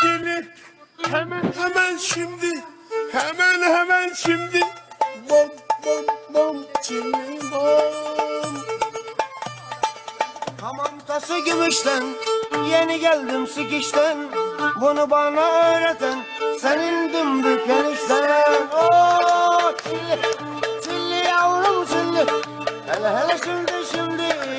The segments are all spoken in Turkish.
Çili. Hemen hemen şimdi. Hemen hemen şimdi. Bom bom bom çili bom. Hamam tası gümüşten Yeni geldim sikişten Bunu bana öğreten Senin dümbük enişten Oo, çilli, çilli yavrum çilli Hele hele şimdi şimdi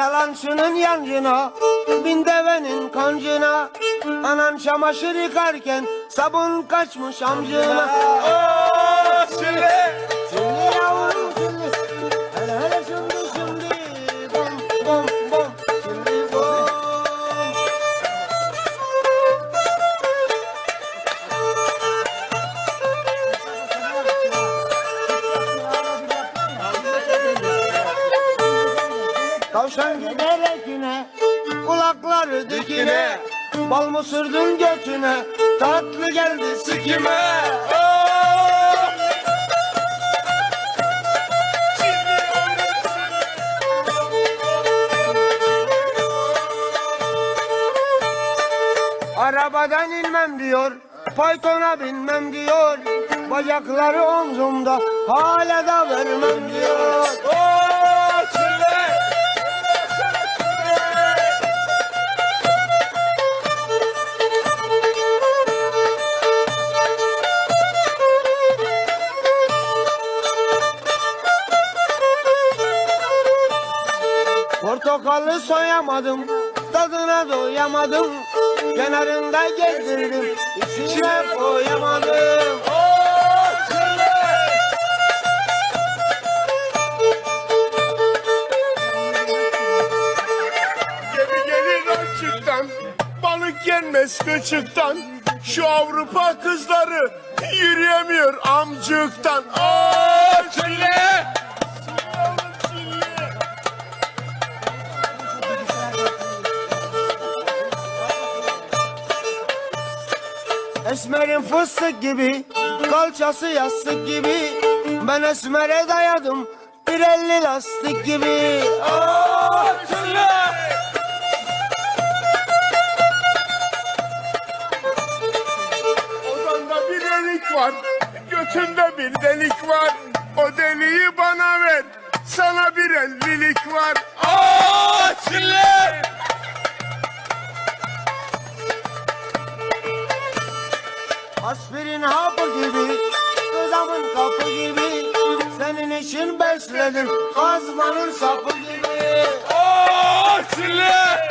Yalancının yancına Bin devenin kancına Anan çamaşır yıkarken Sabun kaçmış amcına Aa, Çili. Tavşan giderek yine Kulakları dikine Bal mı sürdün götüne Tatlı geldi sikime Kime? Aa! Arabadan inmem diyor Paytona binmem diyor Bacakları omzumda Hala da vermem diyor Aa, Portakalı soyamadım Tadına doyamadım Kenarında gezdirdim İçine koyamadım balık yenmez kıçıktan. Şu Avrupa kızları yürüyemiyor amcıktan. Aa, çile! Esmerin fıstık gibi Kalçası yastık gibi Ben esmere dayadım Bir elli lastik gibi çile! Odanda bir delik var, götünde bir delik var. O deliği bana ver, sana bir ellilik var. Aa, çile! Aspirin hapı gibi Kızamın kapı gibi Senin için besledim Kazmanın sapı gibi Aa, çile!